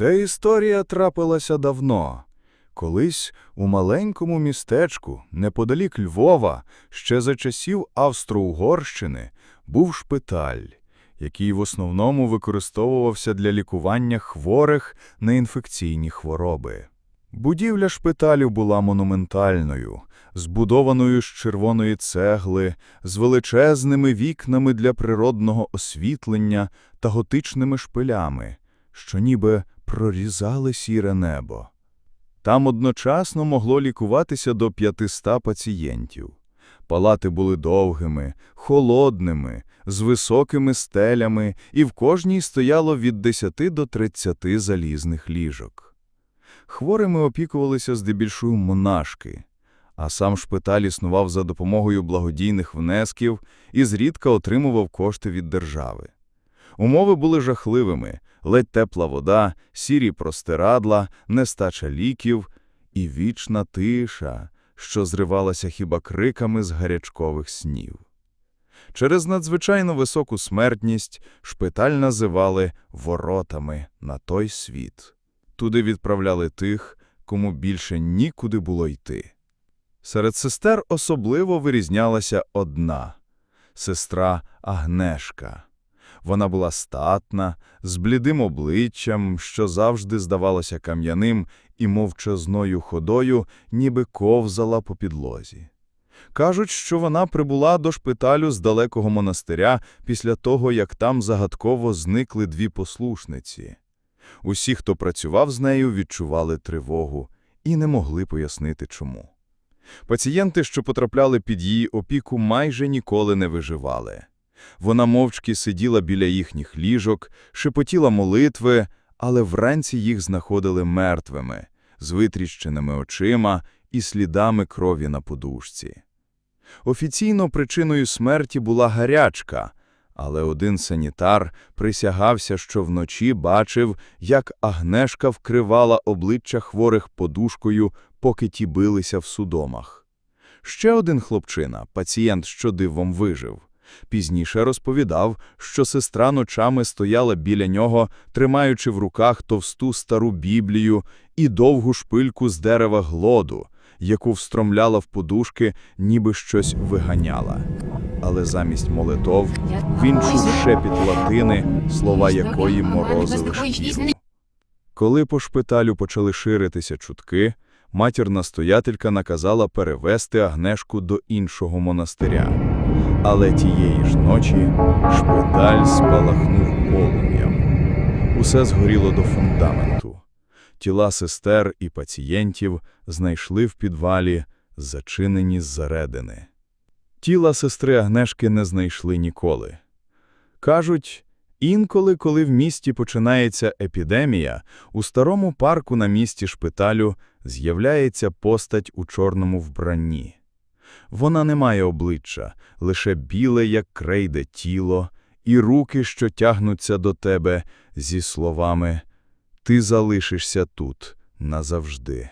Ця історія трапилася давно. Колись у маленькому містечку, неподалік Львова, ще за часів Австро-Угорщини, був шпиталь, який в основному використовувався для лікування хворих на інфекційні хвороби. Будівля шпиталю була монументальною, збудованою з червоної цегли, з величезними вікнами для природного освітлення та готичними шпилями, що ніби прорізали сіре небо. Там одночасно могло лікуватися до 500 пацієнтів. Палати були довгими, холодними, з високими стелями, і в кожній стояло від 10 до 30 залізних ліжок. Хворими опікувалися здебільшого монашки, а сам шпиталь існував за допомогою благодійних внесків і зрідка отримував кошти від держави. Умови були жахливими – ледь тепла вода, сірі простирадла, нестача ліків і вічна тиша, що зривалася хіба криками з гарячкових снів. Через надзвичайно високу смертність шпиталь називали «воротами на той світ». Туди відправляли тих, кому більше нікуди було йти. Серед сестер особливо вирізнялася одна – сестра Агнешка. Вона була статна, з блідим обличчям, що завжди здавалося кам'яним і мовчазною ходою, ніби ковзала по підлозі. Кажуть, що вона прибула до шпиталю з далекого монастиря після того, як там загадково зникли дві послушниці. Усі, хто працював з нею, відчували тривогу і не могли пояснити чому. Пацієнти, що потрапляли під її опіку, майже ніколи не виживали. Вона мовчки сиділа біля їхніх ліжок, шепотіла молитви, але вранці їх знаходили мертвими, з витріщеними очима і слідами крові на подушці. Офіційно причиною смерті була гарячка, але один санітар присягався, що вночі бачив, як Агнешка вкривала обличчя хворих подушкою, поки ті билися в судомах. Ще один хлопчина, пацієнт, що дивом вижив, пізніше розповідав, що сестра ночами стояла біля нього, тримаючи в руках товсту стару Біблію і довгу шпильку з дерева глоду, яку встромляла в подушки, ніби щось виганяла. Але замість молитов він чув шепіт латини, слова якої морозили шкіру. Коли по шпиталю почали ширитися чутки, матір-настоятелька наказала перевести Агнешку до іншого монастиря. Але тієї ж ночі шпиталь спалахнув полум'ям. Усе згоріло до фундаменту. Тіла сестер і пацієнтів знайшли в підвалі, зачинені зсередини. Тіла сестри Агнешки не знайшли ніколи. Кажуть, інколи, коли в місті починається епідемія, у старому парку на місці шпиталю з'являється постать у чорному вбранні. Вона не має обличчя, лише біле, як крейде тіло, і руки, що тягнуться до тебе зі словами «Ти залишишся тут назавжди».